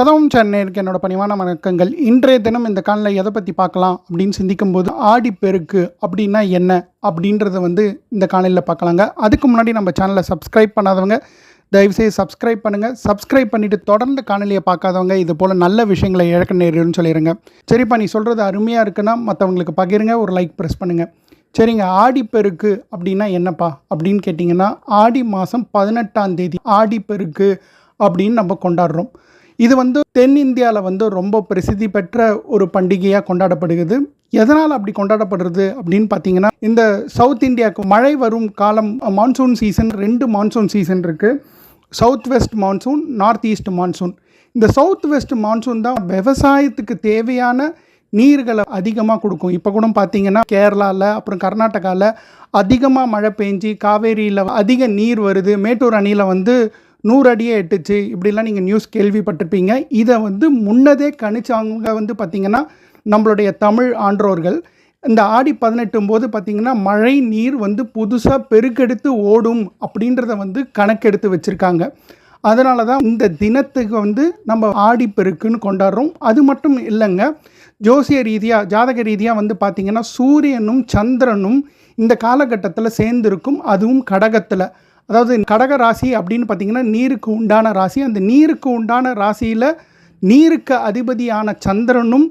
கதவும் சென்னைக்கு என்னோட பணிவான வணக்கங்கள். இன்றைய தினம் இந்த காலில் எதை பற்றி பார்க்கலாம் அப்படின்னு சிந்திக்கும்போது ஆடிப்பெருக்கு அப்படின்னா என்ன அப்படின்றத வந்து இந்த காலையில் பார்க்கலாங்க. அதுக்கு முன்னாடி நம்ம சேனலை சப்ஸ்கிரைப் பண்ணாதவங்க தயவுசெய்து சப்ஸ்கிரைப் பண்ணுங்கள் சப்ஸ்கிரைப் பண்ணிவிட்டு தொடர்ந்து காணொலியை பார்க்காதவங்க இது போல் நல்ல விஷயங்களை இழக்க நேருன்னு சொல்லிடுங்க சரிப்பா நீ சொல்கிறது அருமையாக இருக்குன்னா மற்றவங்களுக்கு பகிருங்க ஒரு லைக் ப்ரெஸ் பண்ணுங்கள் சரிங்க ஆடிப்பெருக்கு அப்படின்னா என்னப்பா அப்படின்னு கேட்டிங்கன்னா ஆடி மாதம் பதினெட்டாம் தேதி ஆடிப்பெருக்கு அப்படின்னு நம்ம கொண்டாடுறோம். இது வந்து தென்னிந்தியாவில் வந்து ரொம்ப பிரசித்தி பெற்ற ஒரு பண்டிகையாக கொண்டாடப்படுகிறது. எதனால் அப்படி கொண்டாடப்படுறது அப்படின்னு பார்த்தீங்கன்னா இந்த சவுத் இந்தியாவுக்கு மழை வரும் காலம் மான்சூன் சீசன் ரெண்டு மான்சூன் சீசன் இருக்குது south west monsoon north east monsoon இந்த சவுத் வெஸ்ட் மான்சூன் தான் விவசாயத்துக்கு தேவையான நீர்களை அதிகமாக கொடுக்கும். இப்போ கூட பார்த்தீங்கன்னா கேரளாவில் அப்புறம் கர்நாடகாவில் அதிகமாக மழை பெஞ்சு காவேரியில் அதிக நீர் வருது. மேட்டூர் அணியில் வந்து நூறு அடியே எட்டுச்சு. இப்படிலாம் நீங்கள் நியூஸ் கேள்விப்பட்டிருப்பீங்க. இதை வந்து முன்னதே கணிச்சவங்க வந்து பார்த்திங்கன்னா நம்மளுடைய தமிழ் ஆன்றோர்கள் இந்த ஆடி பதினெட்டும் போது பார்த்திங்கன்னா மழை நீர் வந்து புதுசாக பெருக்கெடுத்து ஓடும் அப்படின்றத வந்து கணக்கெடுத்து வச்சுருக்காங்க. அதனால தான் இந்த தினத்துக்கு வந்து நம்ம ஆடிப்பெருக்குன்னு கொண்டாடுறோம். அது மட்டும் இல்லைங்க. ஜோசிய ரீதியாக ஜாதக ரீதியாக வந்து பார்த்திங்கன்னா சூரியனும் சந்திரனும் இந்த காலகட்டத்தில் சேர்ந்துருக்கும். அதுவும் கடகத்தில். அதாவது கடக ராசி அப்படின்னு பார்த்திங்கன்னா நீருக்கு உண்டான ராசி. அந்த நீருக்கு உண்டான ராசியில் நீருக்கு அதிபதியான சந்திரனும்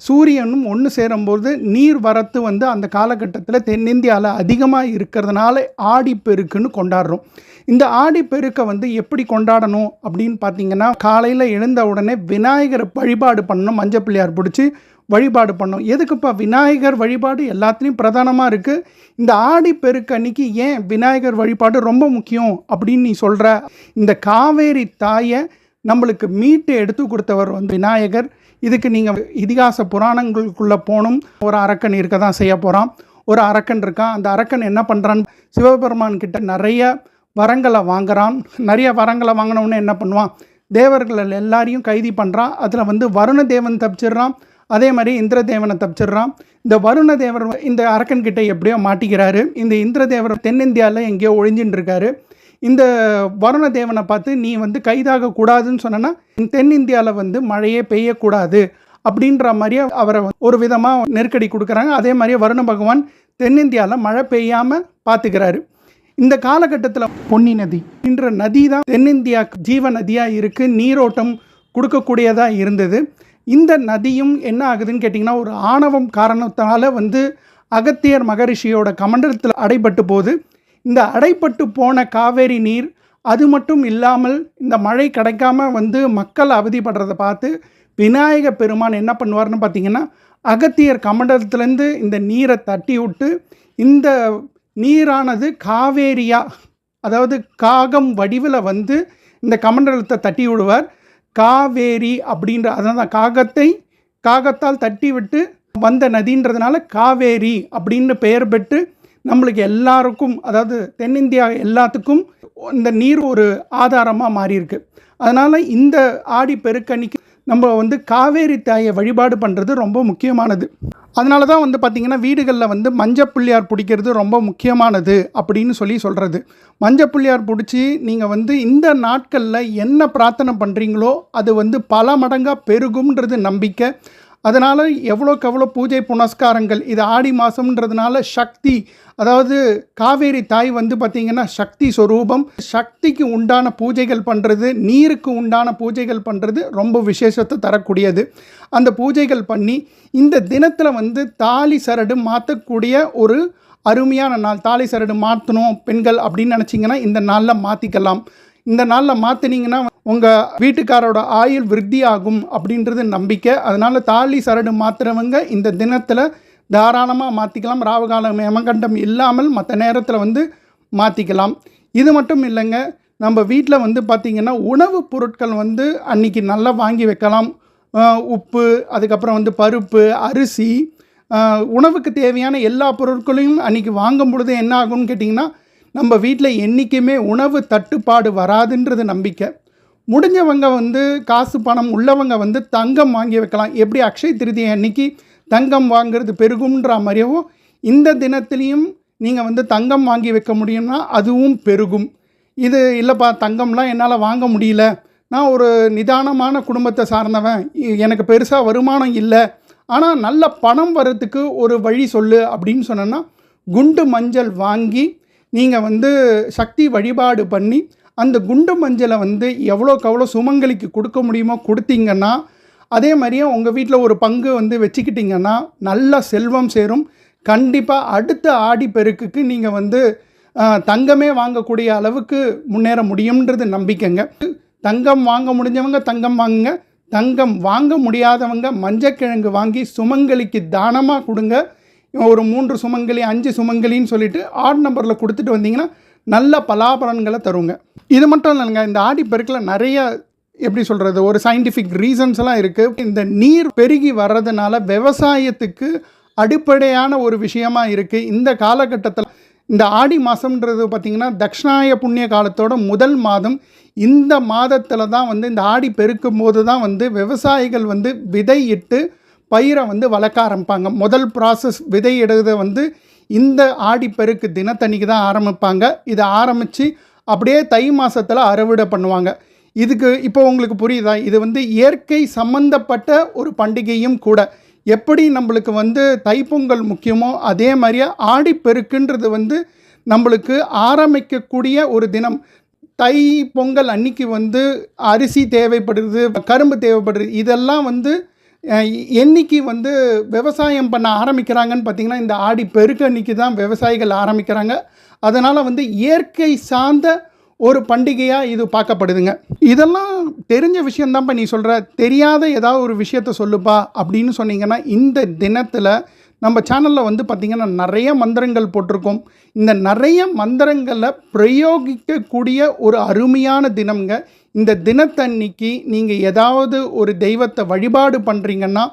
சூரியனும் ஒன்று சேரும்போது நீர் வரத்து வந்து அந்த காலகட்டத்தில் தென்னிந்தியாவில் அதிகமாக இருக்கிறதுனால ஆடிப்பெருக்குன்னு கொண்டாடுறோம். இந்த ஆடிப்பெருக்கை வந்து எப்படி கொண்டாடணும் அப்படின்னு பார்த்தீங்கன்னா காலையில் எழுந்த உடனே விநாயகரை வழிபாடு பண்ணணும் மஞ்சள் பிள்ளையார் பிடிச்சி வழிபாடு பண்ணோம். எதுக்குப்பா விநாயகர் வழிபாடு எல்லாத்துலேயும் பிரதானமாக இருக்குது இந்த ஆடி பெருக்கு அன்னைக்கு ஏன் விநாயகர் வழிபாடு ரொம்ப முக்கியம் அப்படின்னு நீ சொல்கிற இந்த காவேரி தாயை நம்மளுக்கு மீட்டு எடுத்து கொடுத்தவர் வந்து விநாயகர். இதுக்கு நீங்கள் இதிகாச புராணங்களுக்குள்ளே போகணும். ஒரு அரக்கன் இருக்க தான் செய்ய போகிறான் ஒரு அரக்கன் இருக்கான். அந்த அரக்கன் என்ன பண்ணுறான் சிவபெருமான் கிட்ட நிறைய வரங்களை வாங்குகிறான் நிறைய வரங்களை வாங்கினவுடனே என்ன பண்ணுவான்? தேவர்கள் எல்லாரையும் கைதி பண்ணுறான் அதில் வந்து வருண தேவன் தப்பிச்சிடுறான். அதே மாதிரி இந்திரதேவனை தப்பிச்சிடுறான். இந்த வருண தேவர் இந்த அரக்கன்கிட்ட எப்படியோ மாட்டிக்கிறாரு. இந்த இந்திரதேவர் தென்னிந்தியாவில் எங்கேயோ ஒழிஞ்சின்னு இருக்காரு. இந்த வருண தேவனை பார்த்து நீ வந்து கைதாக கூடாதுன்னு சொன்னனா தென்னிந்தியாவில் வந்து மழையே பெய்யக்கூடாது. அப்படின்ற மாதிரியே அவரை ஒரு விதமாக நெருக்கடி கொடுக்குறாங்க. அதே மாதிரியே வருண பகவான் தென்னிந்தியாவில் மழை பெய்யாமல் பார்த்துக்கிறாரு இந்த காலகட்டத்தில் பொன்னி நதி என்ற நதி தான் தென்னிந்தியா ஜீவ நதியாக இருக்குது நீரோட்டம் கொடுக்கக்கூடியதாக இருந்தது. இந்த நதியும் என்ன ஆகுதுன்னு கேட்டிங்கன்னா ஒரு ஆணவம் காரணத்தினால வந்து அகத்தியர் மகரிஷியோட கமண்டலத்தில் அடைபட்டு போகுது. இந்த அடைப்பட்டு போன காவேரி நீர் அது மட்டும் இல்லாமல் இந்த மழை கிடைக்காம வந்து மக்கள் அவதிப்படுறதை பார்த்து விநாயக பெருமான் என்ன பண்ணுவார்னு பார்த்தீங்கன்னா அகத்தியர் கமண்டலத்துலேருந்து இந்த நீரை தட்டி விட்டு இந்த நீரானது காவேரியா அதாவது காகம் வடிவில் வந்து இந்த கமண்டலத்தை தட்டி விடுவார். காவேரி அப்படின்ற அதான் காகத்தை காகத்தால் தட்டி விட்டு வந்த நதின்றதுனால காவேரி அப்படின்னு பெயர் பெற்று நம்மளுக்கு எல்லாருக்கும் அதாவது தென்னிந்தியா எல்லாத்துக்கும் இந்த நீர் ஒரு ஆதாரமாக மாறியிருக்கு. அதனால் இந்த ஆடி பெருக்கணிக்கு நம்ம வந்து காவேரி தாயை வழிபாடு பண்ணுறது ரொம்ப முக்கியமானது. அதனால தான் வந்து பார்த்திங்கன்னா வீடுகளில் வந்து மஞ்சப்புள்ளியார் பிடிக்கிறது ரொம்ப முக்கியமானது அப்படின்னு சொல்லி சொல்கிறது மஞ்சப்புள்ளியார் பிடிச்சி நீங்கள் வந்து இந்த நாட்களில் என்ன பிரார்த்தனை பண்ணுறீங்களோ அது வந்து பல மடங்காக பெருகும்ன்றது நம்பிக்கை. அதனால் எவ்வளோக்கு எவ்வளோ பூஜை புனஸ்காரங்கள் இது ஆடி மாதம்ன்றதுனால சக்தி அதாவது காவேரி தாய் வந்து பார்த்திங்கன்னா சக்தி ஸ்வரூபம் சக்திக்கு உண்டான பூஜைகள் பண்ணுறது நீருக்கு உண்டான பூஜைகள் பண்ணுறது ரொம்ப விசேஷத்தை தரக்கூடியது. அந்த பூஜைகள் பண்ணி இந்த தினத்தில் வந்து தாலி சரடு மாற்றக்கூடிய ஒரு அருமையான நாள். தாலி சரடு மாற்றணும் பெண்கள் அப்படின்னு நினச்சிங்கன்னா இந்த நாளில் மாற்றிக்கலாம் இந்த நாளில் மாற்றினீங்கன்னா உங்கள் வீட்டுக்காரோட ஆயுள் விருத்தி ஆகும் அப்படின்றது நம்பிக்கை. அதனால் தாலி சரடு மாற்றுறவங்க இந்த தினத்தில் தாராளமாக மாற்றிக்கலாம் ராவகாலம் ஏமகண்டம் இல்லாமல் மற்ற நேரத்தில் வந்து மாற்றிக்கலாம் இது மட்டும் இல்லைங்க நம்ம வீட்டில் வந்து பார்த்திங்கன்னா உணவுப் பொருட்கள் வந்து அன்றைக்கி நல்லா வாங்கி வைக்கலாம். உப்பு அதுக்கப்புறம் வந்து பருப்பு அரிசி உணவுக்கு தேவையான எல்லா பொருட்களையும் அன்றைக்கி வாங்கும் பொழுது என்ன ஆகும்னு கேட்டிங்கன்னா நம்ம வீட்டில் என்றைக்குமே உணவு தட்டுப்பாடு வராதுன்றது நம்பிக்கை. முடிஞ்சவங்க வந்து காசு பணம் உள்ளவங்க வந்து தங்கம் வாங்கி வைக்கலாம். எப்படி அக்ஷய திருதி அன்னைக்கு தங்கம் வாங்கிறது பெருகும்ன்ற மாதிரியவும் இந்த தினத்துலேயும் நீங்கள் வந்து தங்கம் வாங்கி வைக்க முடியும்னா அதுவும் பெருகும். இது இல்லைப்பா தங்கம்லாம் என்னால் வாங்க முடியல. நான் ஒரு நிதானமான குடும்பத்தை சார்ந்தவன். எனக்கு பெருசாக வருமானம் இல்லை. ஆனால் நல்ல பணம் வர்றதுக்கு ஒரு வழி சொல்லு அப்படின்னு சொன்னேன்னா குண்டு மஞ்சள் வாங்கி நீங்கள் வந்து சக்தி வழிபாடு பண்ணி அந்த குண்டு மஞ்சளை வந்து எவ்வளோக்கு எவ்வளோ சுமங்கலிக்கு கொடுக்க முடியுமோ கொடுத்தீங்கன்னா அதே மாதிரியே உங்கள் வீட்டில் ஒரு பங்கு வந்து வச்சுக்கிட்டிங்கன்னா நல்ல செல்வம் சேரும். கண்டிப்பாக அடுத்த ஆடி பெருக்குக்கு நீங்கள் வந்து தங்கமே வாங்கக்கூடிய அளவுக்கு முன்னேற முடியும்ன்றது நம்பிக்கைங்க. தங்கம் வாங்க முடிஞ்சவங்க தங்கம் வாங்குங்க. தங்கம் வாங்க முடியாதவங்க மஞ்சக்கிழங்கு வாங்கி சுமங்கலிக்கு தானமாக கொடுங்க. ஒரு மூன்று சுமங்கலி அஞ்சு சுமங்கலின்னு சொல்லிட்டு ஆட் நம்பரில் கொடுத்துட்டு வந்தீங்கன்னா நல்ல பலாபலன்களை தருங்க. இது மட்டும் இல்லைங்க இந்த ஆடி பெருக்கில் நிறைய எப்படி சொல்கிறது ஒரு சயின்டிஃபிக் ரீசன்ஸ் எல்லாம் இருக்குது இந்த நீர் பெருகி வர்றதுனால விவசாயத்துக்கு அடிப்படையான ஒரு விஷயமா இருக்குது இந்த காலகட்டத்தில் இந்த ஆடி மாதம்ன்றது பார்த்திங்கன்னா தக்ஷணாய புண்ணிய காலத்தோட முதல் மாதம். இந்த மாதத்தில் தான் வந்து இந்த ஆடி பெருக்கும் போது தான் வந்து விவசாயிகள் வந்து விதை இட்டு பயிரை வந்து வளர்க்க ஆரம்பிப்பாங்க. முதல் ப்ராசஸ் விதை இடுறதை வந்து இந்த ஆடிப்பெருக்கு தினத்தன்னைக்கு தான் ஆரம்பிப்பாங்க. இதை ஆரம்பித்து அப்படியே தை மாதத்தில் அறுவடை பண்ணுவாங்க. இதுக்கு இப்போ உங்களுக்கு புரியுதா? இது வந்து இயற்கை சம்பந்தப்பட்ட ஒரு பண்டிகையும் கூட. எப்படி நம்மளுக்கு வந்து தைப்பொங்கல் முக்கியமோ அதே மாதிரியே ஆடிப்பெருக்குன்றது வந்து நம்மளுக்கு ஆரம்பிக்கக்கூடிய ஒரு தினம். தை பொங்கல் அன்னைக்கு வந்து அரிசி தேவைப்படுது கரும்பு தேவைப்படுது இதெல்லாம் வந்து என்னைக்கு வந்து விவசாயம் பண்ண ஆரம்பிக்கிறாங்கன்னு பார்த்தீங்கன்னா இந்த ஆடி பெருக்க அன்னைக்கு தான் விவசாயிகள் ஆரம்பிக்கிறாங்க. அதனால் வந்து இயற்கை சார்ந்த ஒரு பண்டிகையாக இது பார்க்கப்படுதுங்க. இதெல்லாம் தெரிஞ்ச விஷயந்தான்ப்பா நீ சொல்கிற தெரியாத ஏதாவது ஒரு விஷயத்த சொல்லுப்பா அப்படின்னு சொன்னீங்கன்னா இந்த தினத்தில் நம்ம சேனலில் வந்து பார்த்திங்கன்னா நிறைய மந்திரங்கள் போட்டிருக்கோம். இந்த நிறைய மந்திரங்களை பிரயோகிக்கக்கூடிய ஒரு அருமையான தினம்ங்க. இந்த தினத்தன்னைக்கு நீங்கள் ஏதாவது ஒரு தெய்வத்தை வழிபாடு பண்ணுறீங்கன்னா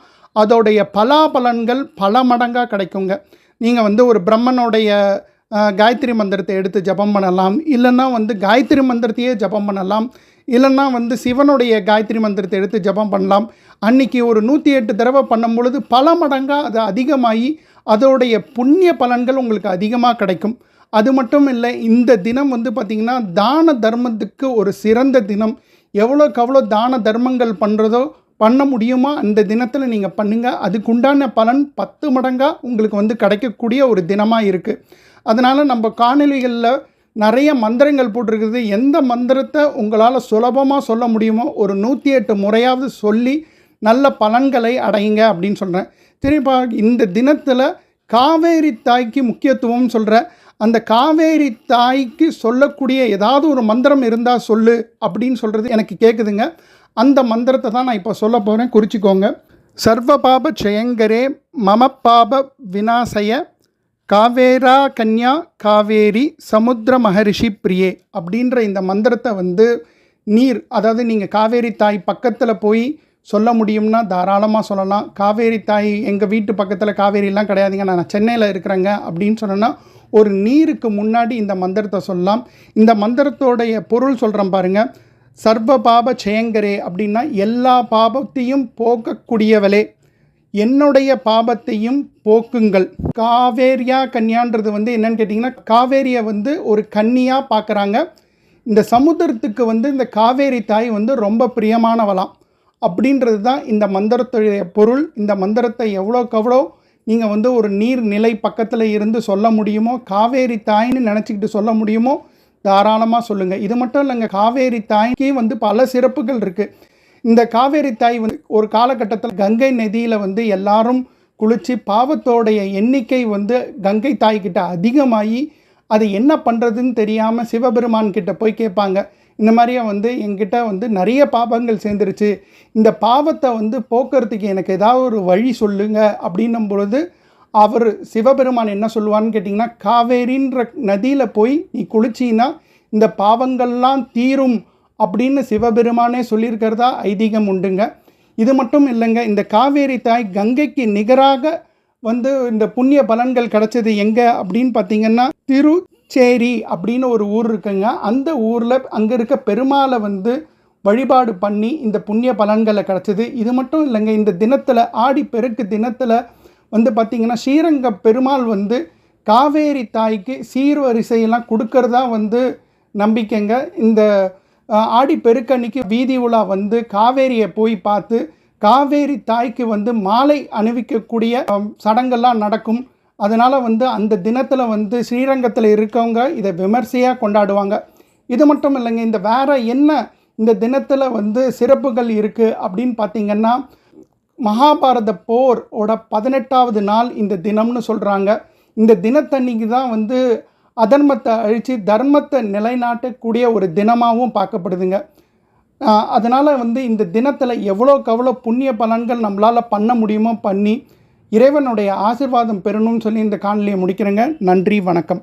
அதோடைய பலாபலன்கள் பல மடங்காக கிடைக்குங்க. நீங்கள் வந்து ஒரு பிரம்மனுடைய காயத்ரி மந்திரத்தை எடுத்து ஜபம் பண்ணலாம். இல்லைன்னா வந்து காயத்ரி மந்திரத்தையே ஜபம் பண்ணலாம். இல்லைன்னா வந்து சிவனுடைய காயத்ரி மந்திரத்தை எடுத்து ஜபம் பண்ணலாம். அன்னைக்கு ஒரு நூற்றி எட்டு தடவை பண்ணும் பொழுது பல மடங்காக அது அதிகமாகி அதோடைய புண்ணிய பலன்கள் உங்களுக்கு அதிகமாக கிடைக்கும். அது மட்டும் இல்லை இந்த தினம் வந்து பார்த்திங்கன்னா தான தர்மத்துக்கு ஒரு சிறந்த தினம். எவ்வளோக்கு எவ்வளோ தான தர்மங்கள் பண்ணுறதோ பண்ண முடியுமா அந்த தினத்தில் நீங்கள் பண்ணுங்கள் அதுக்குண்டான பலன் பத்து மடங்காக உங்களுக்கு வந்து கிடைக்கக்கூடிய ஒரு தினமாக இருக்குது அதனால் நம்ம காணொலிகளில் நிறைய மந்திரங்கள் போட்டிருக்குது. எந்த மந்திரத்தை உங்களால் சுலபமாக சொல்ல முடியுமோ ஒரு நூற்றி எட்டு முறையாவது சொல்லி நல்ல பலன்களை அடையுங்க அப்படின்னு சொல்கிறேன் திருப்பா இந்த தினத்தில் காவேரி தாய்க்கு முக்கியத்துவம் சொல்கிற அந்த காவேரி தாய்க்கு சொல்லக்கூடிய ஏதாவது ஒரு மந்திரம் இருந்தால் சொல்லு அப்படின்னு சொல்கிறது எனக்கு கேட்குதுங்க அந்த மந்திரத்தை தான் நான் இப்போ சொல்ல போகிறேன் குறிச்சிக்கோங்க. சர்வ பாப ஜெயங்கரே மம பாப வினாசய காவேரா கன்யா காவேரி சமுத்திர மகரிஷி பிரியே அப்படின்ற இந்த மந்திரத்தை வந்து நீர் அதாவது நீங்கள் காவேரி தாய் பக்கத்தில் போய் சொல்ல முடியும்னா தாராளமாக சொல்லலாம். காவேரி தாய் எங்கள் வீட்டு பக்கத்தில் காவேரிலாம் கிடையாதுங்க. நான் சென்னையில் இருக்கிறேங்க அப்படின்னு சொன்னேன்னா ஒரு நீருக்கு முன்னாடி இந்த மந்திரத்தை சொல்லலாம். இந்த மந்திரத்தோடைய பொருள் சொல்கிறேன் பாருங்கள் சர்வ பாப ஜெயங்கரே அப்படின்னா எல்லா பாபத்தையும் போக்கக்கூடியவளே. என்னுடைய பாபத்தையும் போக்குங்கள். காவேரியா கன்யான்றது வந்து என்னன்னு கேட்டிங்கன்னா காவேரியை வந்து ஒரு கன்னியாக பார்க்குறாங்க இந்த சமுத்திரத்துக்கு வந்து இந்த காவேரி தாய் வந்து ரொம்ப பிரியமானவளாம். அப்படின்றது தான் இந்த மந்திரத்துடைய பொருள். இந்த மந்திரத்தை எவ்வளோக்கு எவ்வளோ நீங்கள் வந்து ஒரு நீர் நிலை பக்கத்தில் இருந்து சொல்ல முடியுமோ காவேரி தாய்ன்னு நினச்சிக்கிட்டு சொல்ல முடியுமோ தாராளமாக சொல்லுங்கள் இது மட்டும் இல்லைங்க காவேரி தாய்க்கே வந்து பல சிறப்புகள் இருக்குது இந்த காவேரி தாய் வந்து ஒரு காலகட்டத்தில் கங்கை நதியில் வந்து எல்லாரும் குளித்து பாவத்தோடைய எண்ணிக்கை வந்து கங்கை தாய்கிட்ட அதிகமாகி அது என்ன பண்ணுறதுன்னு தெரியாமல் சிவபெருமான் கிட்ட போய் கேட்பாங்க. இந்த மாதிரியே வந்து என்கிட்ட வந்து நிறைய பாபங்கள் சேர்ந்துருச்சு. இந்த பாவத்தை வந்து போக்குறதுக்கு எனக்கு ஏதாவது ஒரு வழி சொல்லுங்க அப்படின்னும் பொழுது அவர் சிவபெருமான் என்ன சொல்லுவான்னு கேட்டிங்கன்னா காவேரின்ற நதியில் போய் நீ குளிச்சின்னா இந்த பாவங்கள்லாம் தீரும் அப்படின்னு சிவபெருமானே சொல்லியிருக்கிறதா ஐதீகம் உண்டுங்க. இது மட்டும் இல்லைங்க இந்த காவேரி தாய் கங்கைக்கு நிகராக வந்து இந்த புண்ணிய பலன்கள் கிடச்சது எங்கே அப்படின்னு பார்த்தீங்கன்னா திரு சேரி அப்படின்னு ஒரு ஊர் இருக்குங்க. அந்த ஊரில் அங்கே இருக்க பெருமாளை வந்து வழிபாடு பண்ணி இந்த புண்ணிய பலன்களை கிடச்சிது. இது மட்டும் இல்லைங்க இந்த தினத்தில் ஆடி பெருக்கு தினத்தில் வந்து பார்த்திங்கன்னா ஸ்ரீரங்க பெருமாள் வந்து காவேரி தாய்க்கு சீர்வரிசையெல்லாம் கொடுக்கறதா வந்து நம்பிக்கைங்க. இந்த ஆடி பெருக்கன்னைக்கு வீதி உலா வந்து காவேரியை போய் பார்த்து காவேரி தாய்க்கு வந்து மாலை அணிவிக்கக்கூடிய சடங்கெல்லாம் நடக்கும். அதனால் வந்து அந்த தினத்தில் வந்து ஸ்ரீரங்கத்தில் இருக்கவங்க இதை விமர்சையாக கொண்டாடுவாங்க. இது மட்டும் இல்லைங்க இந்த வேறு என்ன இந்த தினத்தில் வந்து சிறப்புகள் இருக்குது அப்படின்னு பார்த்தீங்கன்னா மகாபாரத போர் ஓட பதினெட்டாவது நாள் இந்த தினம்னு சொல்கிறாங்க இந்த தினத்தன்னைக்கு தான் வந்து அதர்மத்தை அழித்து தர்மத்தை நிலைநாட்டக்கூடிய ஒரு தினமாகவும் பார்க்கப்படுதுங்க. அதனால் வந்து இந்த தினத்தில் எவ்வளோக்கு எவ்வளோ புண்ணிய பலன்கள் நம்மளால் பண்ண முடியுமோ பண்ணி இறைவனுடைய ஆசிர்வாதம் பெறணும்னு சொல்லி இந்த காணொலியை முடிக்கிறேங்க. நன்றி வணக்கம்.